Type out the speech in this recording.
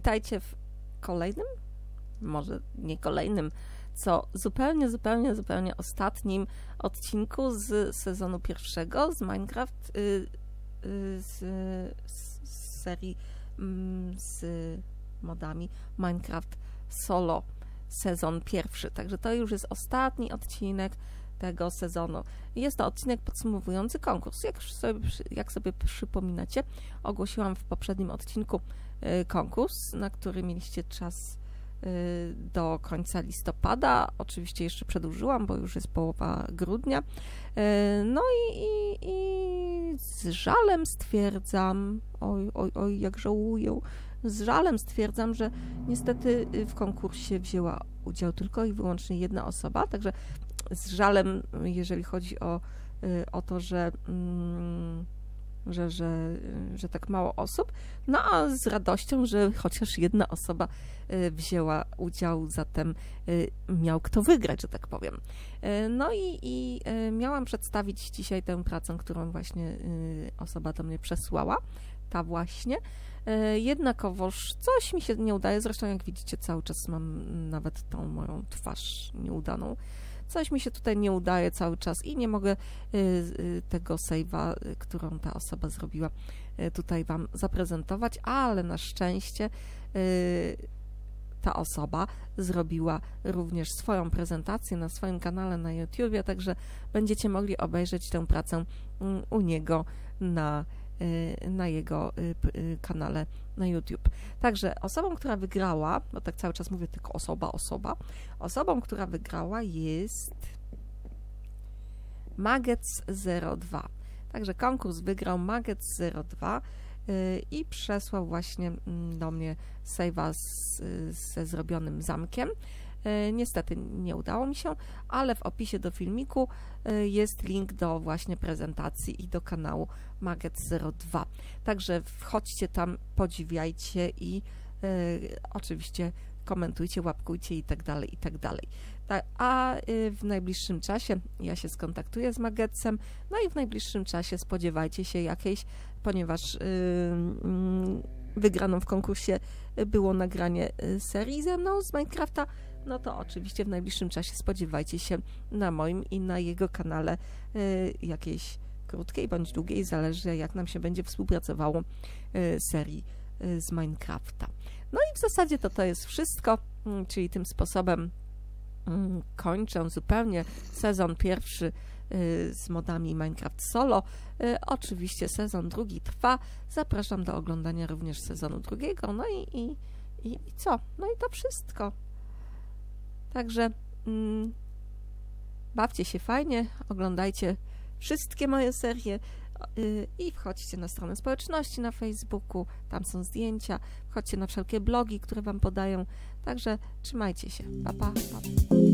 Witajcie w kolejnym, może nie kolejnym, co zupełnie, zupełnie, zupełnie ostatnim odcinku z sezonu pierwszego z Minecraft, y, y, z, z serii mm, z modami Minecraft Solo sezon pierwszy. Także to już jest ostatni odcinek tego sezonu. Jest to odcinek podsumowujący konkurs. Jak sobie, jak sobie przypominacie, ogłosiłam w poprzednim odcinku y, konkurs, na który mieliście czas y, do końca listopada. Oczywiście jeszcze przedłużyłam, bo już jest połowa grudnia. Y, no i, i, i z żalem stwierdzam, oj, oj, oj, jak żałuję, z żalem stwierdzam, że niestety w konkursie wzięła udział tylko i wyłącznie jedna osoba, także z żalem, jeżeli chodzi o, o to, że, że, że, że tak mało osób, no a z radością, że chociaż jedna osoba wzięła udział, zatem miał kto wygrać, że tak powiem. No i, i miałam przedstawić dzisiaj tę pracę, którą właśnie osoba do mnie przesłała, ta właśnie. Jednakowoż coś mi się nie udaje, zresztą jak widzicie cały czas mam nawet tą moją twarz nieudaną. Coś mi się tutaj nie udaje cały czas i nie mogę tego save'a, którą ta osoba zrobiła, tutaj Wam zaprezentować, ale na szczęście ta osoba zrobiła również swoją prezentację na swoim kanale na YouTubie, także będziecie mogli obejrzeć tę pracę u niego na Y, na jego y, y, kanale na YouTube. Także osobą, która wygrała, bo tak cały czas mówię tylko osoba, osoba, osobą, która wygrała jest Magec02. Także konkurs wygrał Magec02 i przesłał właśnie mm, do mnie save'a ze zrobionym zamkiem. E, niestety nie udało mi się, ale w opisie do filmiku e, jest link do właśnie prezentacji i do kanału Maget02. Także wchodźcie tam, podziwiajcie i e, oczywiście komentujcie, łapkujcie i tak dalej, i tak dalej. A w najbliższym czasie ja się skontaktuję z Magetsem, no i w najbliższym czasie spodziewajcie się jakiejś, ponieważ mm, wygraną w konkursie było nagranie serii ze mną z Minecrafta, no to oczywiście w najbliższym czasie spodziewajcie się na moim i na jego kanale y, jakiejś krótkiej bądź długiej, zależy jak nam się będzie współpracowało y, serii y, z Minecrafta. No i w zasadzie to to jest wszystko, mm, czyli tym sposobem mm, kończę zupełnie sezon pierwszy z modami Minecraft Solo. Oczywiście sezon drugi trwa. Zapraszam do oglądania również sezonu drugiego. No i, i, i, i co? No i to wszystko. Także mm, bawcie się fajnie, oglądajcie wszystkie moje serie yy, i wchodźcie na stronę społeczności na Facebooku, tam są zdjęcia, wchodźcie na wszelkie blogi, które Wam podają. Także trzymajcie się. Pa, pa, pa.